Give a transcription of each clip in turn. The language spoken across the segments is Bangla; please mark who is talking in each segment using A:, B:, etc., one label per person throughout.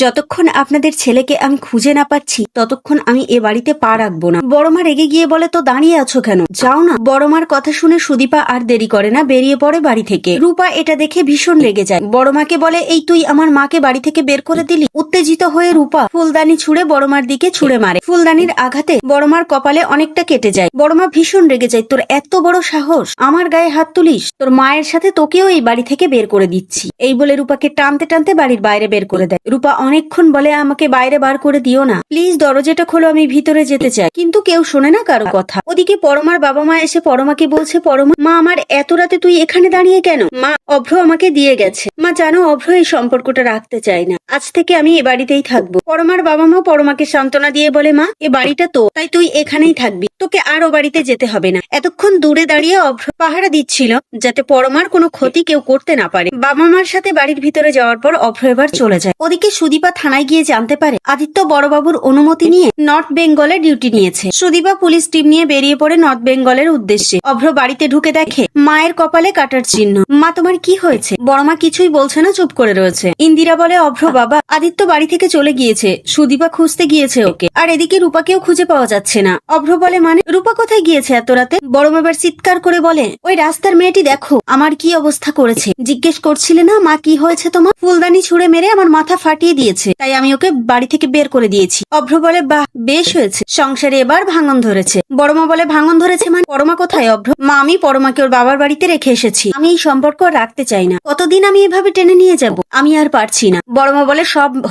A: যতক্ষণ আপনাদের ছেলেকে আমি খুঁজে না পাচ্ছি, ততক্ষণ আমি এ বাড়িতে পা রাখব না। বড়মা রেগে গিয়ে বলে, তো দাঁড়িয়ে আছো কেন? যাও না। বড়মার কথা শুনে সুদীপা আর দেরি করে না বেরিয়ে পড়ে বাড়ি থেকে। রূপা এটা দেখে ভীষণ রেগে যায়। বড়মাকে বলে, এই তুই আমার মাকে বাড়ি থেকে বের করে দিলি? উত্তেজিত হয়ে রূপা ফুলদানি ছুঁড়ে বড়মার দিকে ছুঁড়ে মারে। ফুলদানির আঘাতে বড়মার কপালে অনেকটা কেটে যায়। বড়মা ভীষণ রেগে যায়, তোর এত বড় সাহস, আমার গায়ে হাত তুলিস? তোর মায়ের সাথে তোকেও এই বাড়ি থেকে বের করে দিচ্ছি। এই বলে রূপাকে টানতে টানতে বাড়ির বাইরে বের করে দেয়। রূপা অনেকক্ষণ বলে আমাকে বাইরে বার করে দিও না। প্লিজ, দরজাটা খোলো, আমি ভিতরে যেতে চাই। কিন্তু কেউ শোনে না কারও কথা। ওদিকে পরমার বাবা মা এসে পরমাকে বলছে, পরমা, মা আমার এত রাতে তুই এখানে দাঁড়িয়ে কেন? মা অভ্র আমাকে দিয়ে গেছে। মা, জানো, অভ্র এই সম্পর্কটা রাখতে চায় না। আজ থেকে আমি এ বাড়িতেই থাকব। পরমার বাবা মা পরমাকে সান্ত্বনা দিয়ে বলে, মা, এ বাড়িটা তো, তাই তুই এখানেই থাকবি। তোকে আর ও বাড়িতে যেতে হবে না। এতক্ষণ দূরে দাঁড়িয়ে অভ্র পাহারা দিচ্ছিল, যাতে পরমার কোনো ক্ষতি কেউ করতে না পারে। বাবা মার সাথে বাড়ির ভিতরে যাওয়ার পর অভ্র এবার চলে যায়। ওদিকে থানায় গিয়ে জানতে পারে, আদিত্য বড়বাবুর অনুমতি নিয়ে নর্থ বেঙ্গলে ডিউটি নিয়েছে। সুদীপা পুলিশ টিম নিয়ে বেরিয়ে পড়ে নর্থ বেঙ্গলের উদ্দেশ্যে। অভ্র বাড়িতে ঢুকে দেখে মায়ের কপালে কাটার চিহ্ন। মা, তোমার কি হয়েছে? বড়মা কিছুই বলছে না, চুপ করে রয়েছে। ইন্দিরা বলে, অভ্র বাবা আদিত্য বাড়ি থেকে চলে গিয়েছে। সুদীপা খুঁজতে গিয়েছে ওকে। আর এদিকে রূপাকেও খুঁজে পাওয়া যাচ্ছে না। অভ্র বলে মানে রূপা কোথায় গিয়েছে এত রাতে? বড়মা এবার চিৎকার করে বলে, ওই রাস্তার মেয়েটি দেখো, আমার কি অবস্থা করেছে? জিজ্ঞেস করছিলে না, মা, কি হয়েছে তোমার? ফুলদানি ছুঁড়ে মেরে আমার মাথা ফাটিয়ে দিয়েছে, তাই আমি ওকে বাড়ি থেকে বের করে দিয়েছি। অভ্র বলে, বাহ, বেশ হয়েছে। সংসারে এবার ভাঙন ধরেছে। বড়মা বলে, ভাঙন ধরেছে মানে? পরমা কোথায় অভ্র? মা, আমি পরমাকে ওর বাবার বাড়িতে রেখে এসেছি। আমি এই সম্পর্ক রাখতে চাই না। কতদিন আমি এভাবে টেনে নিয়ে যাব? আমি আর পারছি না। বড়মা বলে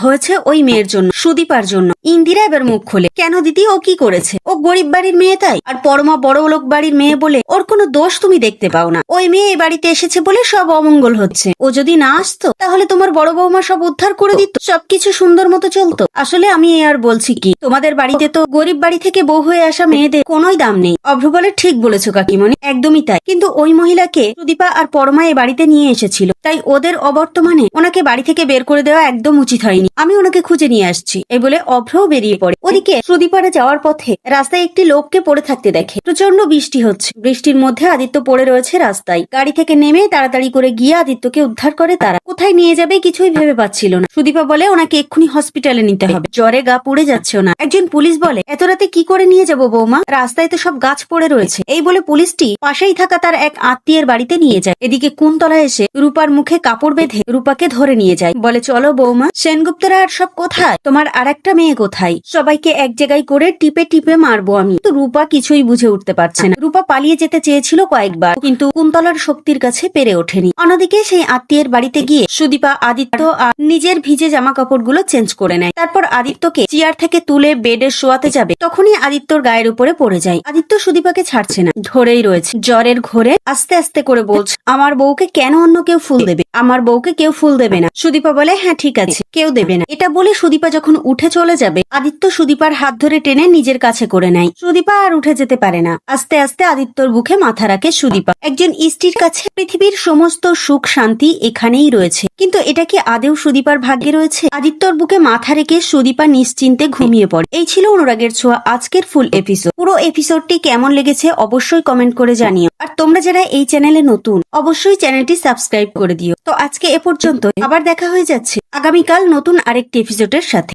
A: হয়েছে ওই মেয়ের জন্য, সুদীপার জন্য। ইন্দিরা এবার মুখ খোলে, কেন দিদি, ও কি করেছে? ও গরিব বাড়ির মেয়ে তাই? আর পরমা বড় লোক বাড়ির মেয়ে বলে ওর কোনো দোষ তুমি দেখতে পাও না। ওই মেয়ে এই বাড়িতে এসেছে বলে সব অমঙ্গল হচ্ছে। ও যদি না আসতো, তাহলে তোমার বড় বৌমা সব উদ্ধার করে দিত, সবকিছু সুন্দর মতো চলতো। আসলে আমি এই আর বলছি কি, তোমাদের বাড়িতে তো গরিব বাড়ি থেকে বউ হয়ে আসা মেয়েদের কোনোই দাম নেই। অভ্র বলে, ঠিক বলেছ, কাকিমণি, একদমই তাই। কিন্তু ওই মহিলাকে সুদীপা আর পরমা এ বাড়িতে নিয়ে এসেছিল। তাই ওদের অবর্তমানে ওনাকে বাড়ি থেকে বের করে দেওয়া একদম উচিত হয়নি আমি ওনাকে খুঁজে নিয়ে আসছি। এই বলে অভ্রও বেরিয়ে পড়ে। ওদিকে সুদীপারা যাওয়ার পথে রাস্তায় একটি লোককে পড়ে থাকতে দেখে। প্রচণ্ড বৃষ্টি হচ্ছে। বৃষ্টির মধ্যে আদিত্য পড়ে রয়েছে রাস্তায়। গাড়ি থেকে নেমে তাড়াতাড়ি করে গিয়ে আদিত্যকে উদ্ধার করে তারা। কোথায় নিয়ে যাবে কিছুই ভেবে পাচ্ছিল না। সুদীপা বলে, ওনাকে এক্ষুনি হসপিটালে নিতে হবে। জ্বরে গা পড়ে যাচ্ছে না একজন পুলিশ বলে, এত রাতে কি করে নিয়ে যাব বৌমা? রাস্তায় তো সব গাছ পড়ে রয়েছে। এই বলে পুলিশটি পাশেই থাকা তার এক আত্মীয়ের বাড়িতে নিয়ে যায়। এদিকে কুন্তলা এসে রূপার মুখে কাপড় বেঁধে রূপাকে ধরে নিয়ে যায়। বলে, চলো বৌমা। সেনগুপ্তরা আর সব কোথায়? তোমার আর একটা মেয়ে কোথায়? সবাইকে এক জায়গায় করে টিপে টিপে মারবো আমি। তো রূপা কিছুই বুঝে উঠতে পারছে না। রূপা পালিয়ে যেতে চেয়েছিল কয়েকবার, কিন্তু কুন্তলার শক্তির কাছে পেরে ওঠেনি। অন্যদিকে সেই আত্মীয়ের বাড়িতে গিয়ে সুদীপা, আদিত্য আর নিজের ভিজে জামা কাপড়গুলো চেঞ্জ করে নেয়। তারপর আদিত্যকে চেয়ার থেকে তুলে বেডে শোয়াতে যাবে। তখনই আদিত্যর গায়ের উপরে পড়ে যায়। আদিত্য সুদীপাকে ছাড়ছে না। ধরেই রয়েছে। জ্বরের ঘোরে আস্তে আস্তে করে বলছে, আমার বউকে কেন অন্য কেউ ফুল দেবে? আমার বউকে কেউ ফুল দেবে না? সুদীপা বলে হ্যাঁ ঠিক আছে। কেউ দেবে না। এটা বলে সুদীপা যখন উঠে চলে যাবে, আদিত্য সুদীপার হাত ধরে টেনে নিজের কাছে করে নেয়। সুদীপা আর উঠে যেতে পারে না। আস্তে আস্তে আদিত্যর বুকে মাথা রাখে সুদীপা। একজন স্ত্রীর কাছে পৃথিবীর সমস্ত সুখ শান্তি এখানেই রয়েছে। কিন্তু এটা কি আদেও সুদীপার ভাগ্যে রয়েছে? আদিত্যর বুকে মাথা রেখে সুদীপা নিশ্চিন্তে ঘুমিয়ে পড়ে। এই ছিল অনুরাগের ছোঁয়া আজকের ফুল এপিসোড পুরো এপিসোডটি কেমন লেগেছে অবশ্যই কমেন্ট করে জানিও। আর তোমরা যারা এই চ্যানেলে নতুন, অবশ্যই চ্যানেলটি সাবস্ক্রাইব করে দিও। তো আজকে এ পর্যন্ত আবার দেখা হয়ে যাচ্ছে। আগামীকাল নতুন আরেকটি এপিসোডের সাথে।